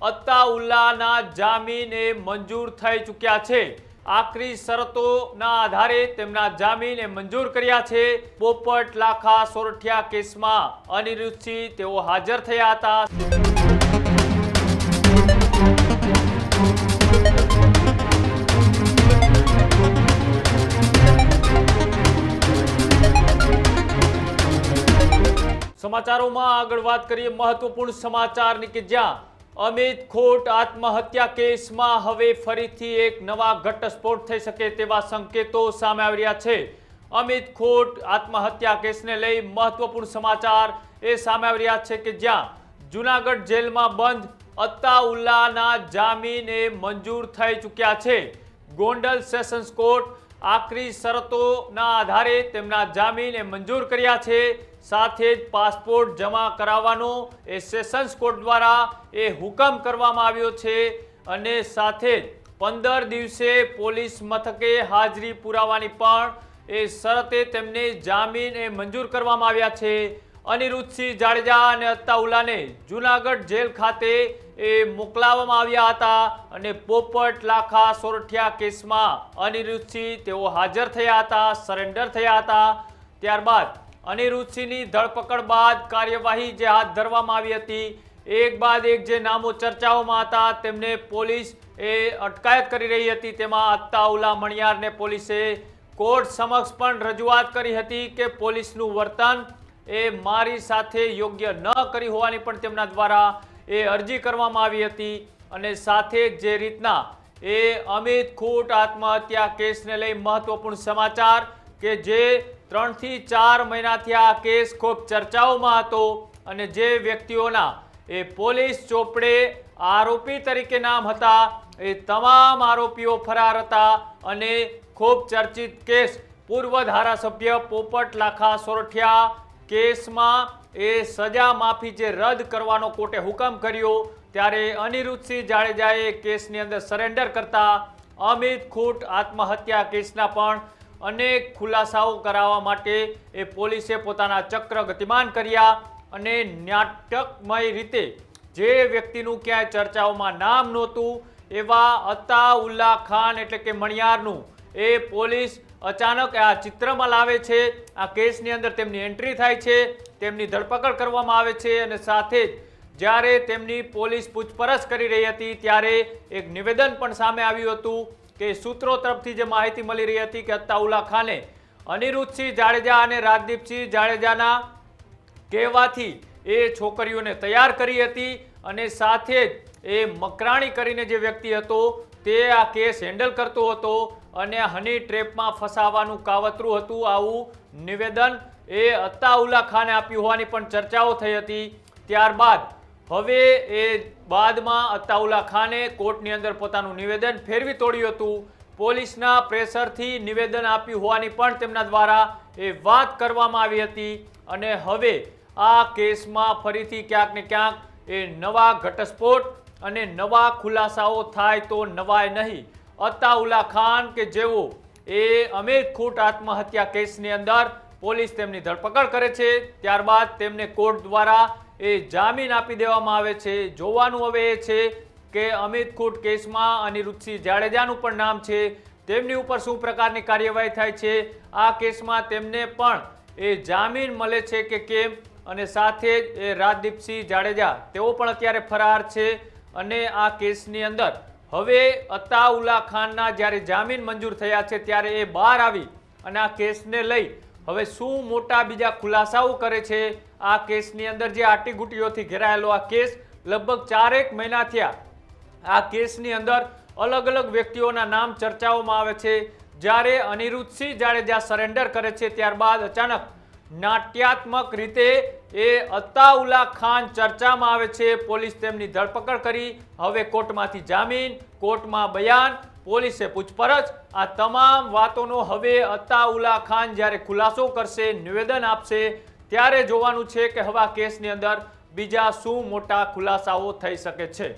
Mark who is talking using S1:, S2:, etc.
S1: અત્તાઉલ્લાના જામીન એ મંજૂર થઈ ચૂક્યા છે. આખરી શરતોના આધારે તેમના જામીન એ મંજૂર કર્યા છે. પોપટ લાખા સોરઠિયા કેસમાં અનિરુદ્ધસિંહ તેઓ હાજર થયા હતા. સમાચારોમાં આગળ વાત કરીએ મહત્વપૂર્ણ સમાચારની કે જ્યાં અમિત ખોટ આત્મહત્યા કેસમાં હવે ફરીથી એક નવા ઘટસ્ફોટ થઈ શકે તેવા સંકેતો સામે આવી રહ્યા છે. અમિત ખોટ આત્મહત્યા કેસને લઈ મહત્વપૂર્ણ સમાચાર એ સામે આવી રહ્યા છે કે જ્યાં જુનાગઢ જેલમાં બંધ અત્તાઉલ્લાના જામીન એ મંજૂર થઈ ચૂક્યા છે. ગોંડલ સેશન્સ કોર્ટ આખરી શરતોના આધારે તેમના જામીન એ મંજૂર કર્યા છે. સાથે જ પાસપોર્ટ જમા કરાવવાનો એ સેશન્સ કોર્ટ દ્વારા એ હુકમ કરવામાં આવ્યો છે અને સાથે જ પંદર દિવસે પોલીસ મથકે હાજરી પુરાવાની પણ એ શરતે તેમને જામીન એ મંજૂર કરવામાં આવ્યા છે. અનિરુદ્ધસિંહ જાડેજા અને અત્તાઉલાને જુનાગઢ જેલ ખાતે એ મોકલાવવામાં આવ્યા હતા અને પોપટ લાખા સોરઠિયા કેસમાં અનિરુદ્ધસિંહ તેઓ હાજર થયા હતા, સરેન્ડર થયા હતા. ત્યારબાદ અનિરુદ્ધસિંહની ધરપકડ બાદ કાર્યવાહી જે હાથ ધરવામાં આવી હતી, એક બાદ એક જે નામો ચર્ચાઓમાં હતા, તેમને પોલીસ એ અટકાયત કરી રહી હતી. તેમાં અત્તાઉલા મણિયારને પોલીસે કોર્ટ સમક્ષ પણ રજૂઆત કરી હતી કે પોલીસનું વર્તન એ મારી સાથે યોગ્ય ન કરી હોવાની પણ તેમના દ્વારા એ અરજી કરવામાં આવી હતી અને સાથે જે રીતના એ અમિત ખૂટ આત્મહત્યા કેસને લઈ મહત્વપૂર્ણ સમાચાર કે જે ત્રણથી ચાર મહિનાથી આ કેસ ખૂબ ચર્ચાઓમાં હતો અને જે વ્યક્તિઓના એ પોલીસ ચોપડે આરોપી તરીકે નામ હતા, એ તમામ આરોપીઓ ફરાર હતા અને ખૂબ ચર્ચિત કેસ. પૂર્વ ધારાસભ્ય પોપટ લાખા સોરઠિયા કેસમાં એ સજા માફી જે રદ કરવાનો કોર્ટે હુકમ કર્યો, ત્યારે અનિરુદ્ધસિંહ જાડેજાએ કેસની અંદર સરેન્ડર કરતા અમિત ખૂટ આત્મહત્યા કેસના પણ અનેક ખુલાસાઓ કરાવવા માટે એ પોલીસે પોતાના ચક્ર ગતિમાન કર્યા અને નાટકમય રીતે જે વ્યક્તિનું ક્યાંય ચર્ચાઓમાં નામ નહોતું, એવા અતાઉલ્લા ખાન એટલે કે મણિયારનું, એ પોલીસ અચાનક આ ચિત્રમાં લાવે છે, આ કેસની અંદર તેમની એન્ટ્રી થાય છે, તેમની ધરપકડ કરવામાં આવે છે અને સાથે જ જ્યારે તેમની પોલીસ પૂછપરછ કરી રહી હતી ત્યારે એક નિવેદન પણ સામે આવ્યું હતું કે સૂત્રો તરફથી જે માહિતી મળી રહી હતી કે અત્તાઉલ્લા ખાને અનિરુદ્ધસિંહ જાડેજા અને રાજદીપસિંહ જાડેજાના કહેવાથી એ છોકરીઓને તૈયાર કરી હતી અને સાથે જ એ મકરાણી કરીને જે વ્યક્તિ હતો તે આ કેસ હેન્ડલ કરતો હતો અને હની ટ્રેપમાં ફસાવાનું કાવતરું હતું. આવું નિવેદન એ અત્તાઉલ્લા ખાને આપ્યું હોવાની પણ ચર્ચાઓ થઈ હતી. ત્યારબાદ હવે એ બાદમાં અતાઉલ્લા ખાને કોર્ટની અંદર પોતાનું નિવેદન ફેરવી તોડ્યું હતું. પોલીસના પ્રેશરથી નિવેદન આપ્યું હોવાની પણ તેમના દ્વારા એ વાત કરવામાં આવી હતી. અને હવે આ કેસમાં ફરીથી ક્યાંક ને ક્યાંક એ નવા ઘટસ્ફોટ અને નવા ખુલાસાઓ થાય તો નવાય નહીં. અત્તાઉલ્લા ખાન કે જેઓ એ અમીર ખૂટ આત્મહત્યા કેસની અંદર પોલીસ તેમની ધરપકડ કરે છે, ત્યારબાદ તેમને કોર્ટ દ્વારા એ જામીન આપી દેવામાં આવે છે. જોવાનું હવે એ છે કે અમિત કૂટ કેસમાં અનિરુદ્ધસિંહ જાડેજાનું પણ નામ છે. તેમની ઉપર શું પ્રકારની કાર્યવાહી થાય છે? આ કેસમાં તેમને પણ એ જામીન મળે છે કે કેમ? અને સાથે જ એ રાજદીપસિંહ જાડેજા, તેઓ પણ અત્યારે ફરાર છે. અને આ કેસની અંદર હવે અતાઉલ્લા ખાનના જ્યારે જામીન મંજૂર થયા છે, ત્યારે એ બહાર આવી અને આ કેસને લઈ હવે શું મોટા બીજા ખુલાસાઓ કરે છે? આ કેસની અંદર જે આટીગુટીઓથી ઘેરાયેલો આ કેસ લગભગ ચારેક મહિના થયા. આ કેસની અંદર અલગ અલગ વ્યક્તિઓના નામ ચર્ચાઓમાં આવે છે. જ્યારે અનિરુદ્ધસિંહ જાડેજા સરેન્ડર કરે છે, ત્યારબાદ અચાનક નાટ્યાત્મક રીતે એ અતાઉલા ખાન ચર્ચામાં આવે છે. પોલીસ તેમની ધરપકડ કરી. હવે કોર્ટમાંથી જામીન, કોર્ટમાં બયાન પોલીસે પૂછપરછ. આ તમામ વાતોનો હવે અતાઉલા ખાન જ્યારે ખુલાસો કરશે, નિવેદન આપશે, ત્યારે જોવાનું છે કે હવે કેસની અંદર બીજા શું મોટા ખુલાસાઓ થઈ શકે છે.